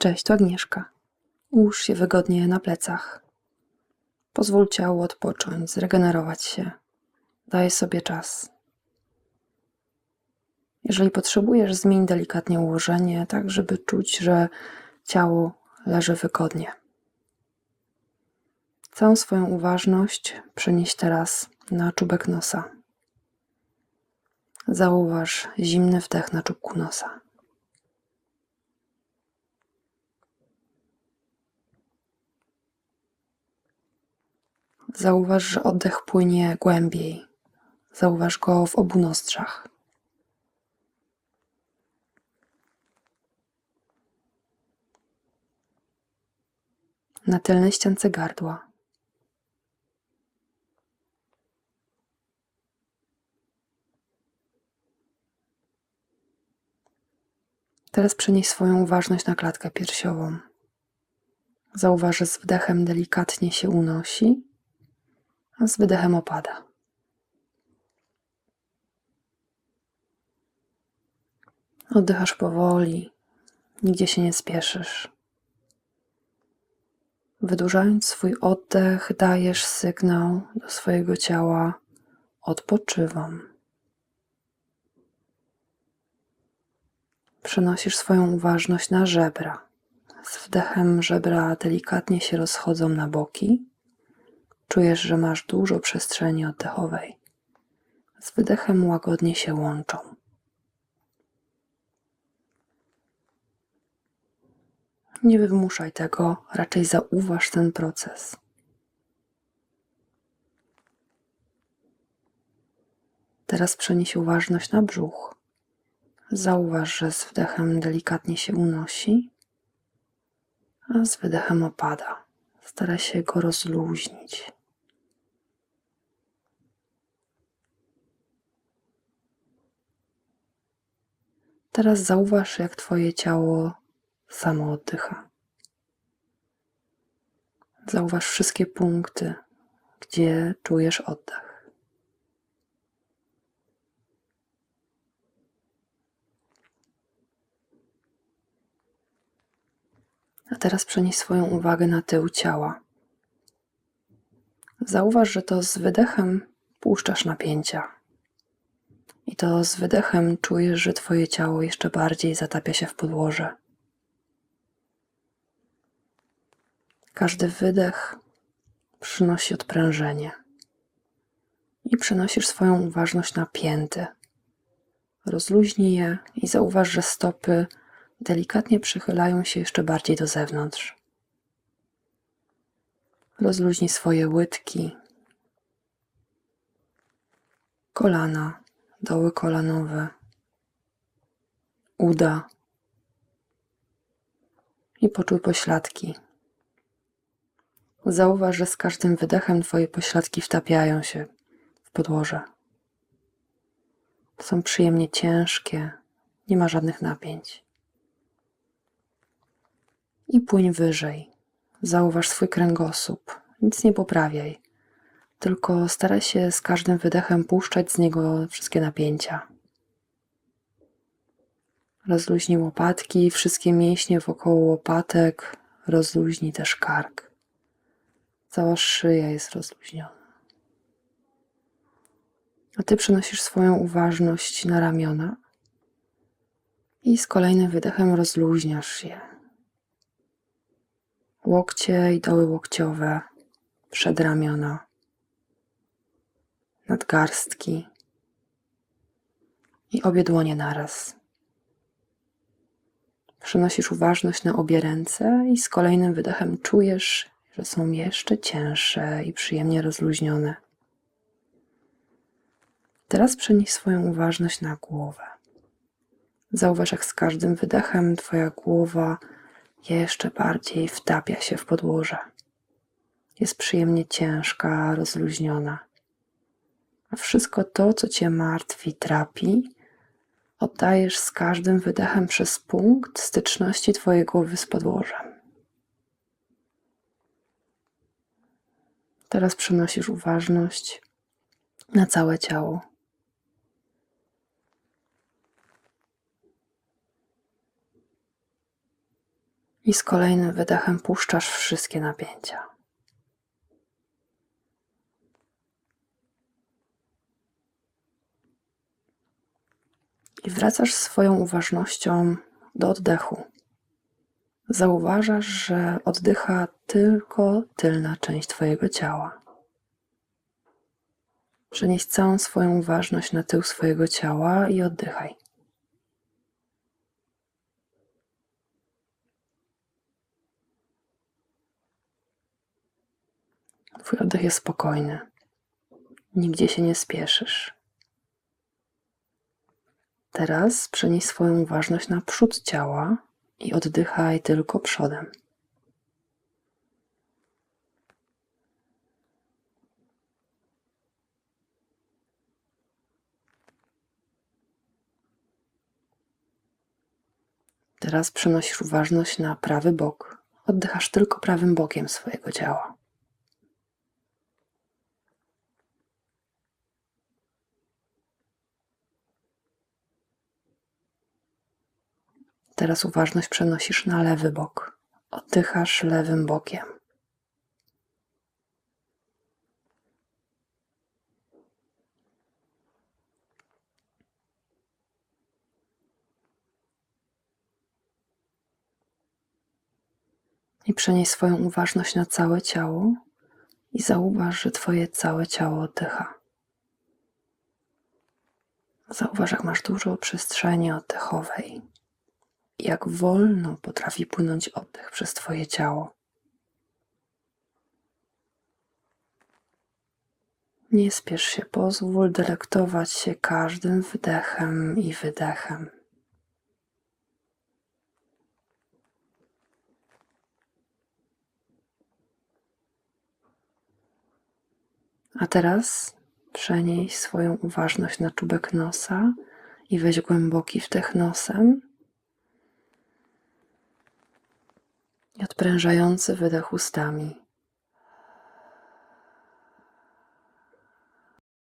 Cześć, to Agnieszka. Ułóż się wygodnie na plecach. Pozwól ciału odpocząć, zregenerować się. Daj sobie czas. Jeżeli potrzebujesz, zmień delikatnie ułożenie, tak żeby czuć, że ciało leży wygodnie. Całą swoją uważność przenieś teraz na czubek nosa. Zauważ zimny wdech na czubku nosa. Zauważ, że oddech płynie głębiej. Zauważ go w obu nozdrzach. Na tylnej ściance gardła. Teraz przenieś swoją uważność na klatkę piersiową. Zauważ, że z wdechem delikatnie się unosi, a z wydechem opada. Oddychasz powoli, nigdzie się nie spieszysz. Wydłużając swój oddech, dajesz sygnał do swojego ciała: odpoczywam. Przenosisz swoją uważność na żebra. Z wdechem żebra delikatnie się rozchodzą na boki. Czujesz, że masz dużo przestrzeni oddechowej. Z wydechem łagodnie się łączą. Nie wymuszaj tego, raczej zauważ ten proces. Teraz przenieś uważność na brzuch. Zauważ, że z wdechem delikatnie się unosi, a z wydechem opada. Staraj się go rozluźnić. Teraz zauważ, jak Twoje ciało samo oddycha. Zauważ wszystkie punkty, gdzie czujesz oddech. A teraz przenieś swoją uwagę na tył ciała. Zauważ, że to z wydechem puszczasz napięcia. I to z wydechem czujesz, że Twoje ciało jeszcze bardziej zatapia się w podłoże. Każdy wydech przynosi odprężenie. I przenosisz swoją uważność na pięty. Rozluźnij je i zauważ, że stopy delikatnie przychylają się jeszcze bardziej do zewnątrz. Rozluźnij swoje łydki, kolana, doły kolanowe, uda i poczuj pośladki. Zauważ, że z każdym wydechem Twoje pośladki wtapiają się w podłoże. Są przyjemnie ciężkie, nie ma żadnych napięć. I płyń wyżej. Zauważ swój kręgosłup. Nic nie poprawiaj, tylko staraj się z każdym wydechem puszczać z niego wszystkie napięcia. Rozluźnij łopatki, wszystkie mięśnie wokół łopatek, rozluźnij też kark. Cała szyja jest rozluźniona. A ty przenosisz swoją uważność na ramiona i z kolejnym wydechem rozluźniasz je. Łokcie i doły łokciowe, przedramiona, nadgarstki i obie dłonie naraz. Przenosisz uważność na obie ręce i z kolejnym wydechem czujesz, że są jeszcze cięższe i przyjemnie rozluźnione. Teraz przenieś swoją uważność na głowę. Zauważ, jak z każdym wydechem Twoja głowa jeszcze bardziej wtapia się w podłoże. Jest przyjemnie ciężka, rozluźniona. A wszystko to, co Cię martwi, trapi, oddajesz z każdym wydechem przez punkt styczności Twojej głowy z podłożem. Teraz przenosisz uważność na całe ciało. I z kolejnym wydechem puszczasz wszystkie napięcia. I wracasz swoją uważnością do oddechu. Zauważasz, że oddycha tylko tylna część Twojego ciała. Przenieś całą swoją uważność na tył swojego ciała i oddychaj. Twój oddech jest spokojny. Nigdzie się nie spieszysz. Teraz przenieś swoją uważność na przód ciała i oddychaj tylko przodem. Teraz przenosisz uważność na prawy bok. Oddychasz tylko prawym bokiem swojego ciała. Teraz uważność przenosisz na lewy bok. Oddychasz lewym bokiem. I przenieś swoją uważność na całe ciało i zauważ, że Twoje całe ciało oddycha. Zauważ, jak masz dużo przestrzeni oddechowej jak wolno potrafi płynąć oddech przez Twoje ciało. Nie spiesz się, pozwól delektować się każdym wdechem i wydechem. A teraz przenieś swoją uważność na czubek nosa i weź głęboki wdech nosem i odprężający wydech ustami.